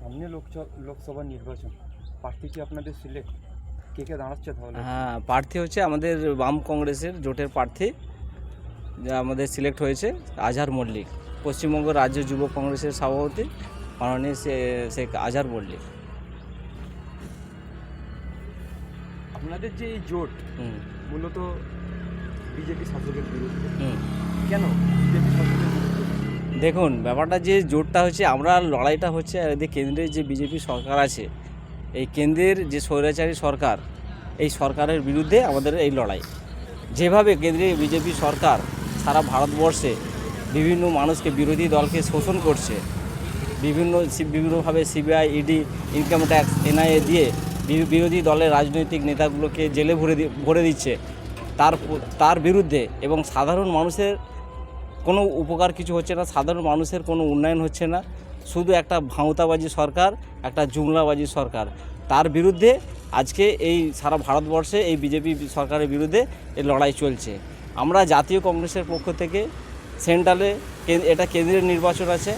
সামনে লোকসভা লোকসভা নির্বাচন। প্রার্থী কি আপনাদের সিলেক্ট কে কে দাঁড়াচ্ছে তাহলে? হ্যাঁ প্রার্থী হচ্ছে আমাদের বাম কংগ্রেসের জোটের প্রার্থী যা আমাদের সিলেক্ট হয়েছে আজহার মল্লিক। পশ্চিমবঙ্গ রাজ্য যুব কংগ্রেসের সভাপতি মাননীয় শেখ আজহার মল্লিক। আপনাদের যে এই জোট মূলত বিজেপি শাসকের বিরুদ্ধে। হুম। কেন বিজেপি বিরুদ্ধে দেখুন, ব্যাপারটা যে জোটটা হচ্ছে, আমরা লড়াইটা হচ্ছে এদের কেন্দ্রের যে বিজেপি সরকার আছে, এই কেন্দ্রের যে স্বৈরাচারী সরকার, এই সরকারের বিরুদ্ধে আমাদের এই লড়াই। যেভাবে কেন্দ্রীয় বিজেপি সরকার সারা ভারতবর্ষে বিভিন্ন মানুষকে, বিরোধী দলকে শোষণ করছে, বিভিন্ন বিভিন্নভাবে CBI, ED, income tax, NIA দিয়ে বিরোধী দলের রাজনৈতিক নেতাগুলোকে জেলে ভরে ভরে দিচ্ছে। তার তার বিরুদ্ধে এবং সাধারণ মানুষের কোনো উপকার কিছু হচ্ছে না, সাধারণ মানুষের কোনো উন্নয়ন হচ্ছে না। শুধু একটা ভাঁওতাবাজি সরকার, একটা জুমলাবাজি সরকার। তার বিরুদ্ধে আজকে এই সারা ভারতবর্ষে এই বিজেপি সরকারের বিরুদ্ধে এই লড়াই চলছে। আমরা জাতীয় কংগ্রেসের পক্ষ থেকে সেন্ট্রালে এটা কেন্দ্রের নির্বাচন আছে।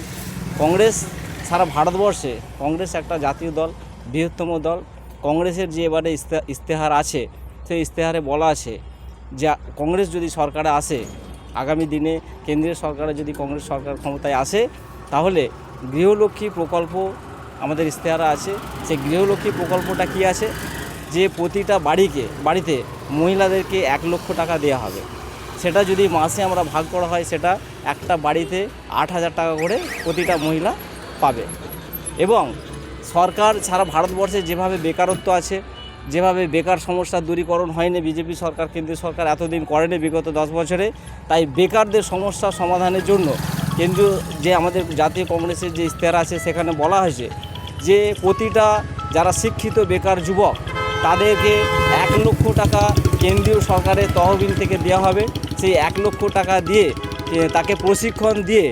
কংগ্রেস সারা ভারতবর্ষে, কংগ্রেস একটা জাতীয় দল, বৃহত্তম দল। কংগ্রেসের যে এবারে ইস্তে- ইস্তেহার আছে, সেই ইস্তেহারে বলা আছে যে, কংগ্রেস যদি সরকারে আসে আগামী দিনে কেন্দ্রীয় সরকারে যদি কংগ্রেস সরকার ক্ষমতায় আসে, তাহলে গৃহলক্ষ্মী প্রকল্প আমাদের ইশতেহারা আছে। সেই গৃহলক্ষ্মী প্রকল্পটা কি আছে? যে প্রতিটা বাড়িকে, বাড়িতে মহিলাদেরকে এক লক্ষ টাকা দেওয়া হবে। সেটা যদি মাসে আমরা ভাগ করা হয়, সেটা একটা বাড়িতে আট হাজার টাকা করে প্রতিটা মহিলা পাবে। এবং সরকার সারা ভারতবর্ষে যেভাবে বেকারত্ব আছে যেভাবে বেকার সমস্যা দূরীকরণ হয়নি বিজেপি সরকার, কেন্দ্রীয় সরকার এতদিন করেনি বিগত দশ বছরে, তাই বেকারদের সমস্যা সমাধানের জন্য কেন্দ্রীয় যে আমাদের জাতীয় কংগ্রেসের যে ইশতেহার আছে সেখানে বলা হয়েছে যে প্রতিটা যারা শিক্ষিত বেকার যুবক, তাদেরকে এক লক্ষ টাকা কেন্দ্রীয় সরকারের তহবিল থেকে দেওয়া হবে। সেই এক লক্ষ টাকা দিয়ে তাকে প্রশিক্ষণ দিয়ে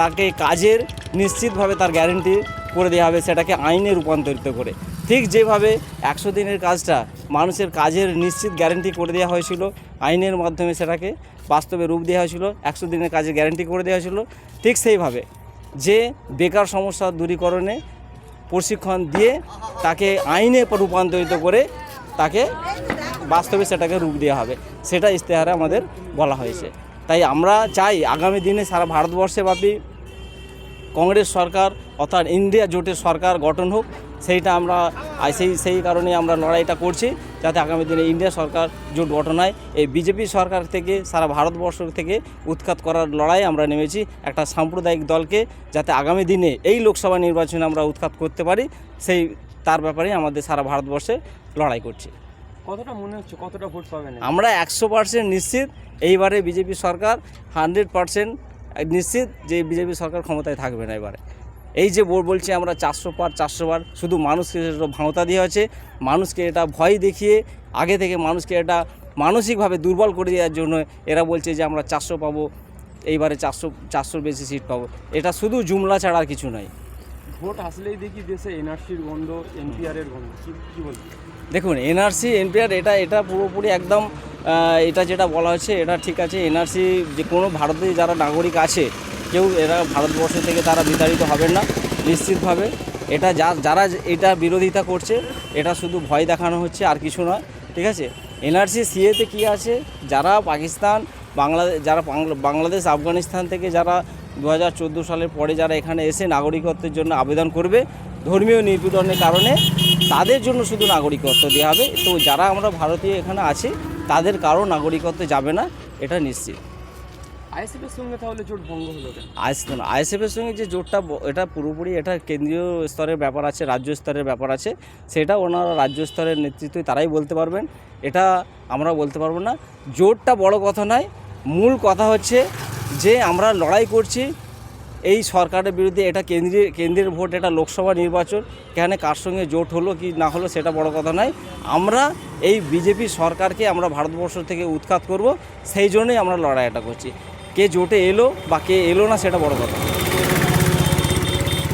তাকে কাজের নিশ্চিতভাবে তার গ্যারেন্টি করে দেওয়া হবে সেটাকে আইনে রূপান্তরিত করে। ঠিক যেভাবে একশো দিনের কাজটা মানুষের কাজের নিশ্চিত গ্যারেন্টি করে দেওয়া হয়েছিল, আইনের মাধ্যমে সেটাকে বাস্তবে রূপ দেওয়া হয়েছিল, একশো দিনের কাজের গ্যারেন্টি করে দেওয়া হয়েছিল, ঠিক সেইভাবে যে বেকার সমস্যা দূরীকরণে প্রশিক্ষণ দিয়ে তাকে আইনে রূপান্তরিত করে তাকে বাস্তবে সেটাকে রূপ দেওয়া হবে, সেটা ইশতেহারে আমাদের বলা হয়েছে। তাই আমরা চাই আগামী দিনে সারা ভারতবর্ষে ব্যাপী কংগ্রেস সরকার অর্থাৎ ইন্ডিয়া জোটের সরকার গঠন হোক সেইটা আমরা সেই সেই কারণে আমরা লড়াইটা করছি যাতে আগামী দিনে ইন্ডিয়া সরকার জোট গঠন হয়। এই বিজেপি সরকার থেকে সারা ভারতবর্ষ থেকে উৎখাত করার লড়াই আমরা নেমেছি একটা সাম্প্রদায়িক দলকে যাতে আগামী দিনে এই লোকসভা নির্বাচনে আমরা উৎখাত করতে পারি সেই তার ব্যাপারে আমাদের সারা ভারতবর্ষে লড়াই করছি। কতটা মনে হচ্ছে কতটা ভোট পাবেন আমরা একশো পার্সেন্ট নিশ্চিত এইবারে বিজেপি সরকার হান্ড্রেড পার্সেন্ট নিশ্চিত যে বিজেপি সরকার ক্ষমতায় থাকবে না এবারে। এই যে বোর্ড বলছে আমরা চারশো পার চারশো বার শুধু মানুষকে ভাঁওতা দেওয়া হচ্ছে মানুষকে এটা ভয় দেখিয়ে আগে থেকে মানুষকে এটা মানসিকভাবে দুর্বল করে দেওয়ার জন্য এরা বলছে যে আমরা চারশো পাবো এইবারে চারশো চারশোর বেশি সিট পাবো। এটা শুধু জুমলা ছাড়া আর কিছু নয়। ভোট আসলেই দেখি দেশে এনআরসির গন্ধ এনপিআর এর গন্ধ কি বলবেন দেখুন এনআরসি এনপিআর এটা এটা পুরোপুরি একদম এটা যেটা বলা হচ্ছে এটা ঠিক আছে এনআরসি যে কোনো ভারতে যারা নাগরিক আছে কেউ এরা ভারতবর্ষ থেকে তারা বিতাড়িত হবেন না, নিশ্চিতভাবে। এটা যা, যারা এটা বিরোধিতা করছে, এটা শুধু ভয় দেখানো হচ্ছে, আর কিছু নয়, ঠিক আছে? এনআরসি সিএতে কী আছে? যারা পাকিস্তান বাংলাদেশ যারা বাংলাদেশ, আফগানিস্তান থেকে যারা দু হাজার চোদ্দ সালের পরে যারা এখানে এসে নাগরিকত্বের জন্য আবেদন করবে, ধর্মীয় নিপীড়নের কারণে তাদের জন্য শুধু নাগরিকত্ব দেওয়া হবে। তো যারা আমরা ভারতীয় এখানে আছি, তাদের কারও নাগরিকত্ব যাবে না, এটা নিশ্চিত। আইএসএফ এর সঙ্গে তাহলে জোট ভঙ্গ হলো কেন? আইএসএফের সঙ্গে যে জোটটা এটা পুরোপুরি এটা কেন্দ্রীয় স্তরের ব্যাপার আছে, রাজ্য স্তরের ব্যাপার আছে। সেটা ওনারা রাজ্য স্তরের নেতৃত্বে তারাই বলতে পারবেন। এটা আমরা বলতে পারব না। জোটটা বড় কথা নয়। মূল কথা হচ্ছে যে আমরা লড়াই করছি। এই সরকারের বিরুদ্ধে এটা কেন্দ্রীয়, কেন্দ্রের ভোট, এটা লোকসভা নির্বাচন। এখানে কার সঙ্গে জোট হলো, কি না হলো, সেটা বড় কথা নয়। আমরা এই বিজেপি সরকারকে আমরা ভারতবর্ষ থেকে উৎখাত করব। সেই জন্যই আমরা লড়াইটা করছি। কে জোটে এলো বা কে এলো না সেটা বড় কথা।